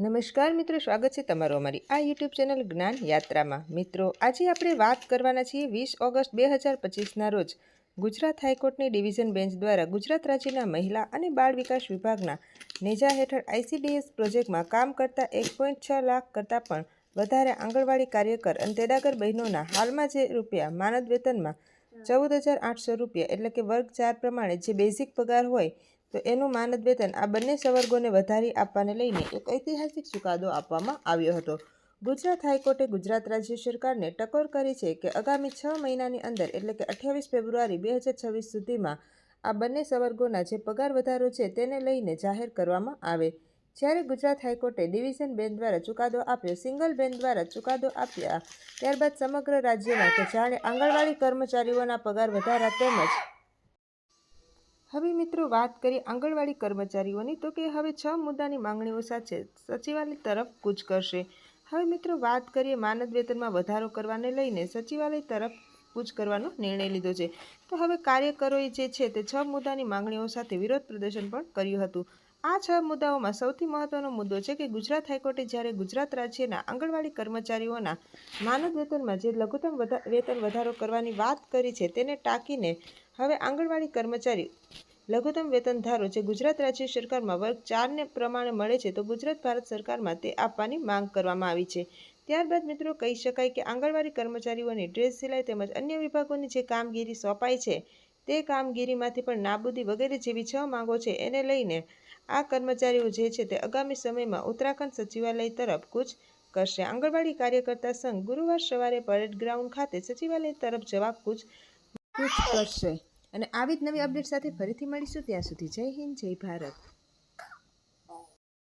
નમસ્કાર મિત્રો, સ્વાગત છે તમારું અમારી આ યુટ્યુબ ચેનલ જ્ઞાન યાત્રામાં. મિત્રો, આજે આપણે વાત કરવાના છીએ વીસ ઓગસ્ટ બે હજાર પચીસના રોજ ગુજરાત હાઈકોર્ટની ડિવિઝન બેન્ચ દ્વારા ગુજરાત રાજ્યના મહિલા અને બાળ વિકાસ વિભાગના નેજા હેઠળ આઈસીડીએસ પ્રોજેક્ટમાં કામ કરતા એક પોઈન્ટ છ લાખ કરતાં પણ વધારે આંગણવાડી કાર્યકર અને તેડાગર બહેનોના હાલમાં જે રૂપિયા માનદ વેતનમાં ચૌદ હજાર આઠસો રૂપિયા એટલે કે વર્ગ ચાર પ્રમાણે જે બેઝિક પગાર હોય તો એનું માનદ વેતન આ બંને સંવર્ગોને વધારી આપવાને લઈને એક ઐતિહાસિક ચુકાદો આપવામાં આવ્યો હતો. ગુજરાત હાઈકોર્ટે ગુજરાત રાજ્ય સરકારને ટકોર કરી છે કે આગામી છ મહિનાની અંદર, એટલે કે અઠ્યાવીસ ફેબ્રુઆરી બે હજાર છવ્વીસ સુધીમાં, આ બંને સવર્ગોના જે પગાર વધારો છે તેને લઈને જાહેર કરવામાં આવે. જ્યારે ગુજરાત હાઈકોર્ટે ડિવિઝન બેન્ચ દ્વારા ચુકાદો આપ્યો, સિંગલ બેન્ચ દ્વારા ચુકાદો આપ્યા, ત્યારબાદ સમગ્ર રાજ્યમાં કે જાણે આંગણવાડી કર્મચારીઓના પગાર વધારા તેમજ હવે મિત્રો વાત કરીએ આંગણવાડી કર્મચારીઓની, તો કે હવે છ મુદ્દાની માંગણીઓ સાથે સચિવાલય તરફ કૂચ કરશે. હવે મિત્રો વાત કરીએ માનદ વેતનમાં વધારો કરવાને લઈને સચિવાલય તરફ કૂચ કરવાનો નિર્ણય લીધો છે. તો હવે કાર્યકરોએ જે છે તે છ મુદ્દાની માંગણીઓ સાથે વિરોધ પ્રદર્શન પણ કર્યું હતું. આ છ મુદ્દાઓમાં સૌથી મહત્વનો મુદ્દો છે કે ગુજરાત હાઈકોર્ટે જ્યારે ગુજરાત રાજ્યના આંગણવાડી કર્મચારીઓના માનદ વેતનમાં જે લઘુત્તમ વેતન વધારો કરવાની વાત કરી છે તેને ટાંકીને હવે આંગણવાડી કર્મચારી લઘુત્તમ વેતન ધારો જે ગુજરાત રાજ્ય સરકારમાં વર્ગ ચારને પ્રમાણે મળે છે તો ગુજરાત ભારત સરકારમાં તે આપવાની માંગ કરવામાં આવી છે. ત્યારબાદ મિત્રો કહી શકાય કે આંગણવાડી કર્મચારીઓની ડ્રેસ સિલાઈ તેમજ અન્ય વિભાગોની જે કામગીરી સોંપાઈ છે તે કામગીરીમાંથી પણ નાબૂદી વગેરે જેવી છ માંગો છે. એને લઈને આ કર્મચારીઓ જે છે તે આગામી સમયમાં ઉત્તરાખંડ સચિવાલય તરફ કૂચ કરશે. આંગણવાડી કાર્યકર્તા સંઘ ગુરુવાર સવારે પરેડ ગ્રાઉન્ડ ખાતે સચિવાલય તરફ જવા કૂચ કૂચ કરશે. અને આવી જ નવી અપડેટ સાથે ફરીથી મળીશું ત્યાં સુધી. જય હિન્દ, જય ભારત.